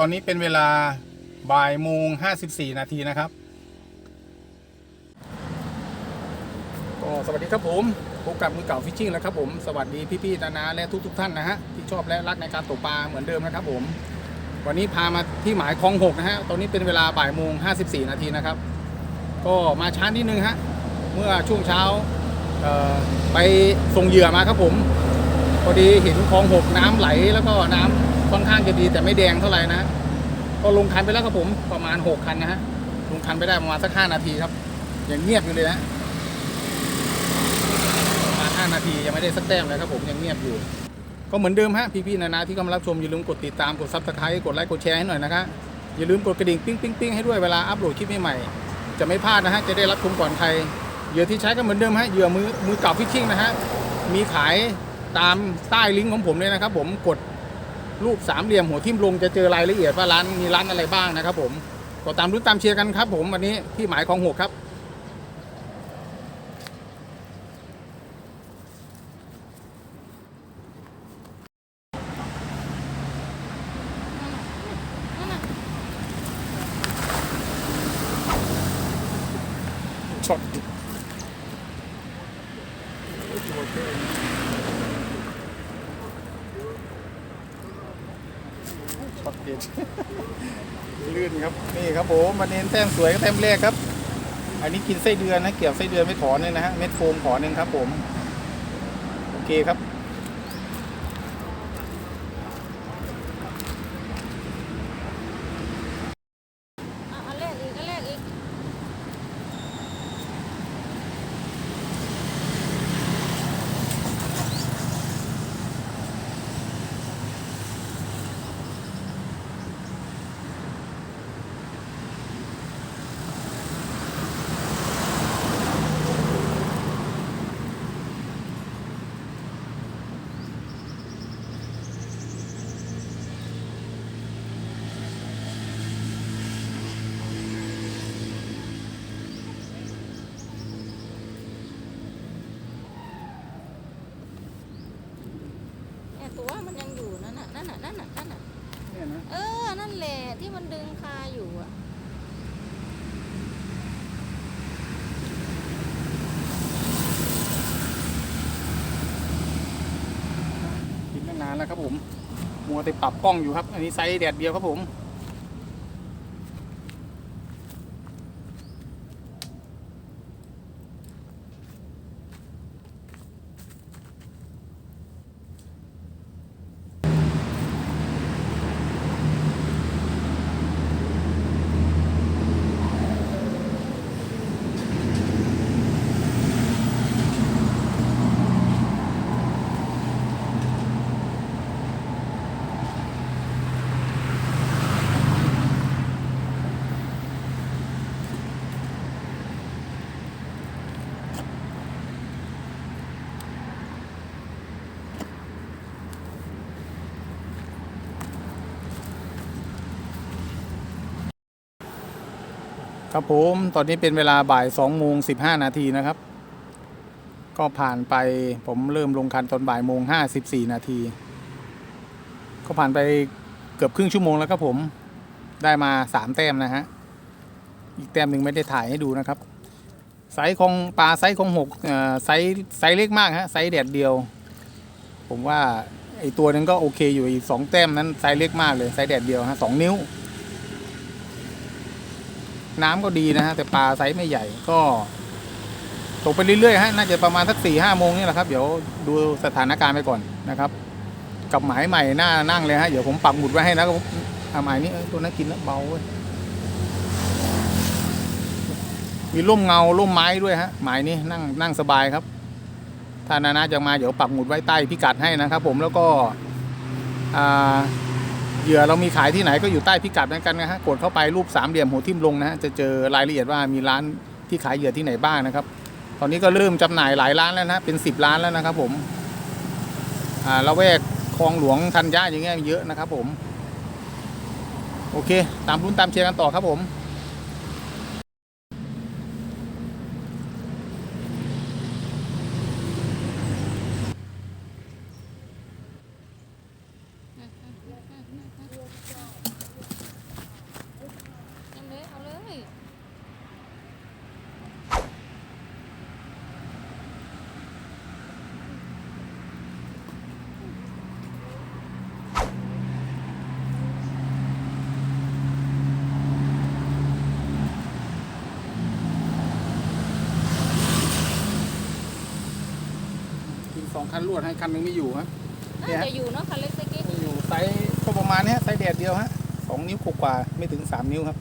ตอนนี้เป็นเวลาบ่ายโมง54นาทีนะครับก็สวัสดีครับผมพบกับมือเก่าฟิชชิ่งแล้วครับผมสวัสดีพี่ๆนานาและทุก ๆ ท่านนะฮะที่ชอบและรักในการตกปลาเหมือนเดิมนะครับผมวันนี้พามาที่หมายคลองหกนะฮะตอนนี้เป็นเวลาบ่ายโมง54นาทีนะครับ ก็มาช้านิดนึงฮะเมื่อช่วงเช้าไปส่งเหยื่อมาครับผมพอดีเห็นคลองหกน้ำไหลแล้วก็น้ำ ค่อนข้างจะดีแต่ไม่แดงเท่าไหร่นะก็ลงคันไปแล้วครับผมประมาณหกคันนะฮะลงคันไปได้ประมาณสักห้านาทีครับยังเงียบอยู่เลยนะประมาณ5นาทียังไม่ได้สักแต้มเลยครับผมยังเงียบอยู่ ก็เหมือนเดิมฮะพี่ๆนานาที่กำลังรับชมอย่าลืมกดติดตามกดซับสไครต์กดไลค์กดแชร์ให้หน่อยนะครับอย่าลืมกดกระดิ่งปิ้งปิ้งปิ้งให้ด้วยเวลาอัปโหลดคลิปใหม่ๆจะไม่พลาดนะฮะจะได้รับชมก่อนใครเหยื่อที่ใช้ก็เหมือนเดิมฮะเหยื่อมือมือเก่าฟิชชิ่งนะฮะมีขายตามใต้ลิงก์ของผมเลยนะครับผมกด รูปสามเหลี่ยมหัวทิ่มลงจะเจอรายละเอียดว่าร้านมีร้านอะไรบ้างนะครับผมก็ตามรุ้นตามเชียร์กันครับผมวันนี้ที่หมายของหกครับช็อตดิช็อตเด็ด ลื่นครับนี่ครับผมมาเน้นแต้มสวยก็แต้มแรกครับ อันนี้กินไส้เดือนนะเกี่ยวไส้เดือนไม่ขอหนึงนะฮะเม็ดโฟมขอหนึ่งครับ ผม โอเคครับ อะอันแรกอีกอันแรกอีก เนี่ยตัวมันยังอยู่ นั่นน่ะนั่นน่ะนั่นน่ะนั่นน่ะเนี่ยนะเออ นั่นแหละที่มันดึงคาอยู่อะกินตั้งนานแล้วครับผม มัวแต่ปรับกล้องอยู่ครับ อันนี้ไซส์แดดเดียวครับผม ครับผมตอนนี้เป็นเวลาบ่าย2โมง15 นาทีนะครับ ก็ผ่านไปผมเริ่มลงคันตอนบ่ายโมง54 นาที ก็ผ่านไปเกือบครึ่งชั่วโมงแล้วครับผมได้มา 3 แต้มนะฮะ อีกแต้มหนึ่งไม่ได้ถ่ายให้ดูนะครับ ไซส์ของปลาไซส์ของหกไซส์ไซส์เล็กมากฮะไซส์แดดเดียว ผมว่าไอตัวนึงก็โอเคอยู่อีกสองแต้มนั้นไซส์เล็กมากเลยไซส์แดดเดียวฮะสองนิ้ว น้ำก็ดีนะฮะแต่ปลาไซส์ไม่ใหญ่ก็ตกไปเรื่อยๆฮะน่าจะประมาณสักสี่ห้าโมงนี่แหละครับ เดี๋ยวดูสถานการณ์ไปก่อนนะครับ กับหมายใหม่หน้านั่งเลยฮะเดี๋ยวผมปักหมุดไว้ให้นะครับหมายนี้ตัวนั้นกินแล้วเบาเว้ยมีร่มเงาร่มไม้ด้วยฮะหมายนี้นั่งนั่งสบายครับ ถ้านานาจะมาเดี๋ยวปักหมุดไว้ใต้พิกัดให้นะครับ ผมแล้วก็อ่า เหยื่อเรามีขายที่ไหนก็อยู่ใต้พิกัดนั้นกันนะฮะกดเข้าไปรูปสามเหลี่ยมหัวทิ่มลงนะฮะจะเจอรายละเอียดว่ามีร้านที่ขายเหยื่อที่ไหนบ้างนะครับ ตอนนี้ก็เริ่มจำหน่ายหลายร้านแล้วนะเป็นสิบร้านแล้วนะครับ ผมอ่าละแวกคลองหลวงทันย่าอย่างเงี้ยเยอะนะครับ ผม โอเค ตามรุ่นตามเชียร์กันต่อครับผม เอาเสองคันรวดให้คันหนึงไม่อยู่ฮะน่าจะอยู่เนาะคันเล็กตะกี้อยู่ไซ ประมาณเนี้ยไซส์แดดเดียวฮะสองนิ้วกว่าไม่ถึงสามนิ้วครับ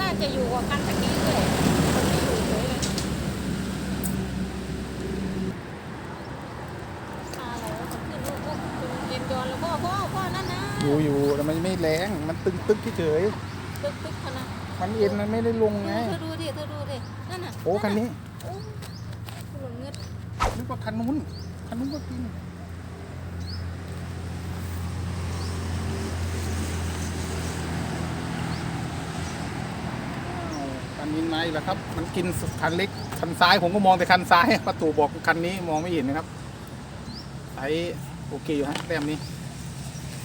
น่าจะอยู่กว่าคันตะกี้เลยมันไม่อยู่เลยพาอะไรวะมันขึ้นลูกพวกเป็นเรียนยอนแล้วพ่อพ่อพ่อนั่นนะ อยู่อยู่แต่มันไม่แรงมันตึงตึกเฉยตึกตึกคันนะๆมันเอ็นมันไม่ได้ลงไง เธอดูดิเธอดูดินั่นน่ะโอ้คันนี้โอ้หลงเงืดนึกว่าคันนู้นคันนู้นก็กินอ้าวคันนี้ไหมล่ะครับ มันกินคันเล็กคันซ้ายผมก็มองแต่คันซ้ายประตูบอกคันนี้มองไม่เห็นนะครับไอ้โอเคอยู่ฮะแต้มนี้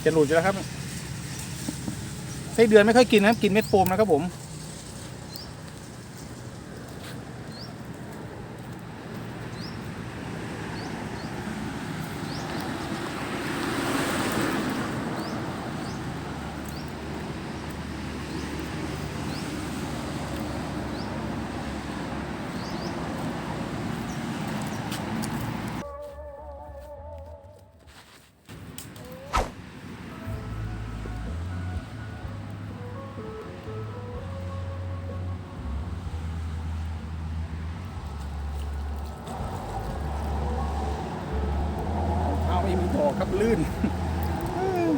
จะหลุดอยู่แล้วครับไส้เดือนไม่ค่อยกินนะครับ กินเม็ดโฟมนะครับผม อกครับลื่น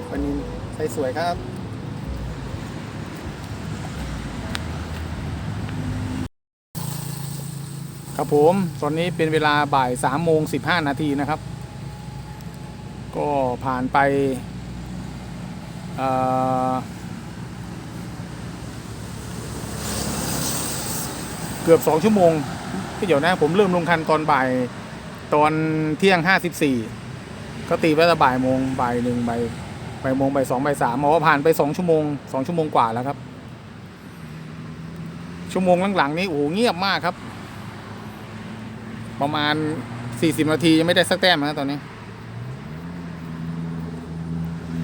ปานินใส่สวยครับครับผมตอนนี้เป็นเวลาบ่ายสามโมงสิบห้านาทีนะครับ ก็ผ่านไปเอ่อเกือบสองชั่วโมงก็เดี๋ยวนะผมเริ่มลงคันตอนบ่ายตอนเที่ยงห้าสิบสี่ ก็ตีไว้แต่บ่ายโมงบ่ายหนึ่งบ่ายบ่ายโมงบ่ายสองบ่ายสามหมอว่าผ่านไปสองชั่วโมงสองชั่วโมงกว่าแล้วครับ ชั่วโมงหลังๆนี้โอ้โหเงียบมากครับ ประมาณสี่สิบนาทียังไม่ได้สักแต้มนะตอนนี้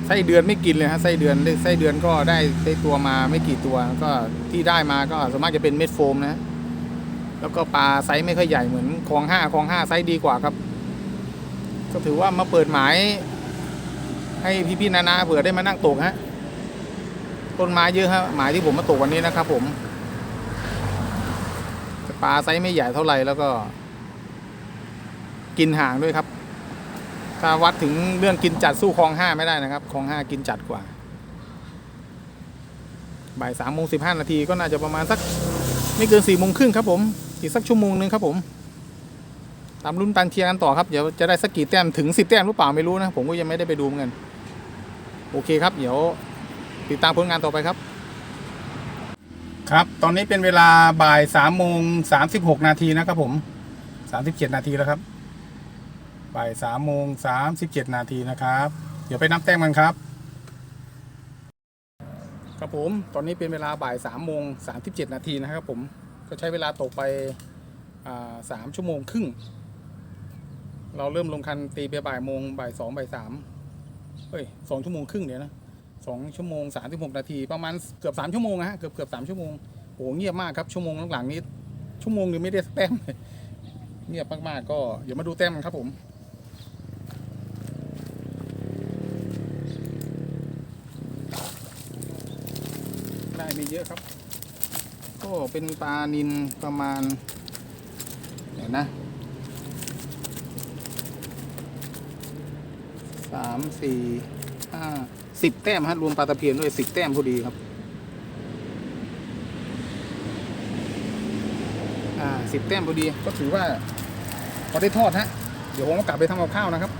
ไส้เดือนไม่กินเลยฮะไส้เดือนไส้เดือนก็ได้ได้ตัวมาไม่กี่ตัว ก็ที่ได้มาก็ส่วนมากจะเป็นเม็ดโฟมนะแล้วก็ปลาไซส์ไม่ค่อยใหญ่เหมือนคลองห้าคลองห้าไซส์ดีกว่าครับ ก็ถือว่ามาเปิดหมาย ให้พี่ๆนานาเผื่อได้มานั่งตกฮะต้นไม้เยอะฮะหมายที่ผมมาตกวันนี้นะครับ ผมปลาไซส์ไม่ใหญ่เท่าไหร่แล้วก็ กินห่างด้วยครับถ้าวัดถึงเรื่องกินจัดสู้คลองห้าไม่ได้นะครับคลองห้ากินจัดกว่าบ่ายสามโมงสิบห้านาทีก็น่าจะประมาณสัก ไม่เกินสี่โมงครึ่งครับผม อีกสักชั่วโมงหนึ่งครับผม ตามรุ่นตันเทียร์กันต่อครับ เดี๋ยวจะได้สักกี่แต้มถึงสิบแต้มหรือเปล่าไม่รู้นะ ผมก็ยังไม่ได้ไปดูเหมือนกัน โอเคครับ เดี๋ยวติดตามผลงานต่อไปครับ ครับ ตอนนี้เป็นเวลาบ่ายสามโมงสามสิบหกนาทีนะครับผมสามสิบเจ็ดนาทีแล้วครับ บ่ายสามโมงสามสิบเจ็ดนาทีนะครับ เดี๋ยวไปนับแต้มกันครับ ครับผม ตอนนี้เป็นเวลาบ่ายสามโมงสามสิบเจ็ดนาทีนะครับผม ก็ใช้เวลาตกไปอ่าสามชั่วโมงครึ่ง เราเริ่มลงคันตีไปบ่ายโมงบ่ายสองบ่ายสามเฮ้ยสองชั่วโมงครึ่งเดี๋ยวนะสองชั่วโมงสามสิบหกนาทีประมาณเกือบสามชั่วโมงนะฮะเกือบเกือบสามชั่วโมงโอ้โหเงียบมากครับชั่วโมงหลังๆนี้ ชั่วโมงหนึงไม่ได้แต้มเงียบมากๆก็เดี๋ยวมาดูแต้มกันครับผมได้ไม่เยอะครับ ก็เป็นปลานินประมาณเดี๋ยวนะ สามสี่ห้าสิบแต้มฮะรวมปลาตะเพียนด้วยสิบแต้มพอดีครับอ่าสิบแต้มพอดีก็ถือว่าพอได้ทอดฮะเดี๋ยวผมก็กลับไปทำกับข้าวนะครับ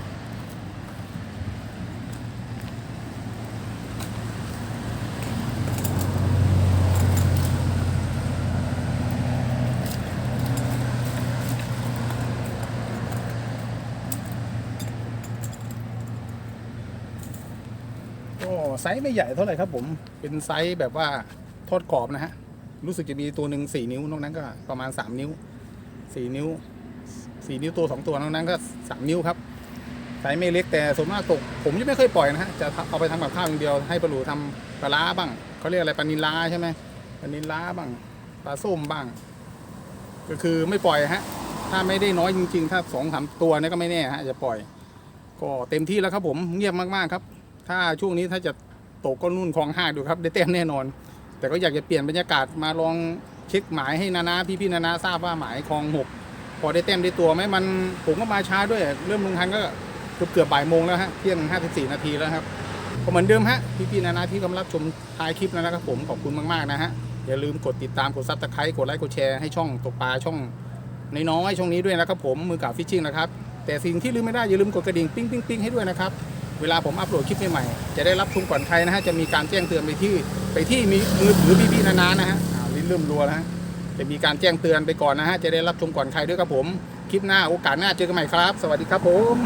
ก็ ไซส์ไม่ใหญ่เท่าไหร่ครับผมเป็นไซส์แบบว่าทอดกรอบนะฮะรู้สึกจะมีตัวหนึ่งสี่นิ้วนอกนั้นก็ประมาณสามนิ้วสี่นิ้วสี่นิ้วตัวสองตัวนอกนั้นก็สามนิ้วครับไซสายไม่เล็กแต่ส่วนมากตกผมจะไม่เคยปล่อยนะฮะจะเอาไปทำกับข้าวอย่างเดียวให้ปลาหลูทำปลาล้าบ้างเขาเรียกอะไรปลานิลลาใช่ไหมปลานิลลาบ้างปลาส้มบ้าง ก็คือไม่ปล่อยฮะถ้าไม่ได้น้อยจริงๆ ถ้าสองสามตัวนี่ก็ไม่แน่ฮะจะปล่อย ก็เต็มที่แล้วครับผมเงียบมากๆครับ ถ้าช่วงนี้ถ้าจะตกก็นุ่นคลองห้าดูครับ ได้เต็มแน่นอน แต่ก็อยากจะเปลี่ยนบรรยากาศมาลองเช็คหมายให้นานาพี่ๆนานาทราบว่าหมายคลองหกพอได้เต็มได้ตัวไหมมันผมก็มาช้าด้วย เริ่มลงทันก็เกือบเกือบบ่ายโมงแล้วฮะเที่ยงห้าสิบสี่นาทีแล้วครับก็เหมือนเดิมฮะพี่ๆนานาที่กำลังชมท้ายคลิปนะครับผมขอบคุณมากๆนะฮะอย่าลืมกดติดตามกดซับสไครต์กดไลค์กดแชร์ให้ช่องตกปลาช่องน้อยๆช่องนี้ด้วยนะครับผมมือกับฟิชชิ่งนะครับแต่สิ่งที่ลืมไม่ได้อย่าลืมกดกระดิ่งปิ้งปิ้งปิ้งให้ด้วยนะครับ เวลาผมอัปโหลดคลิปใหม่ๆจะได้รับชมก่อนใครนะฮะจะมีการแจ้งเตือนไปที่ไปที่มีมือถือพี่ๆนานานะฮะลิ้นเริ่มรัวนะฮะจะมีการแจ้งเตือนไปก่อนนะฮะจะได้รับชมก่อนใครด้วยครับผม คลิปหน้าโอกาสหน้าเจอกันใหม่ครับ สวัสดีครับผม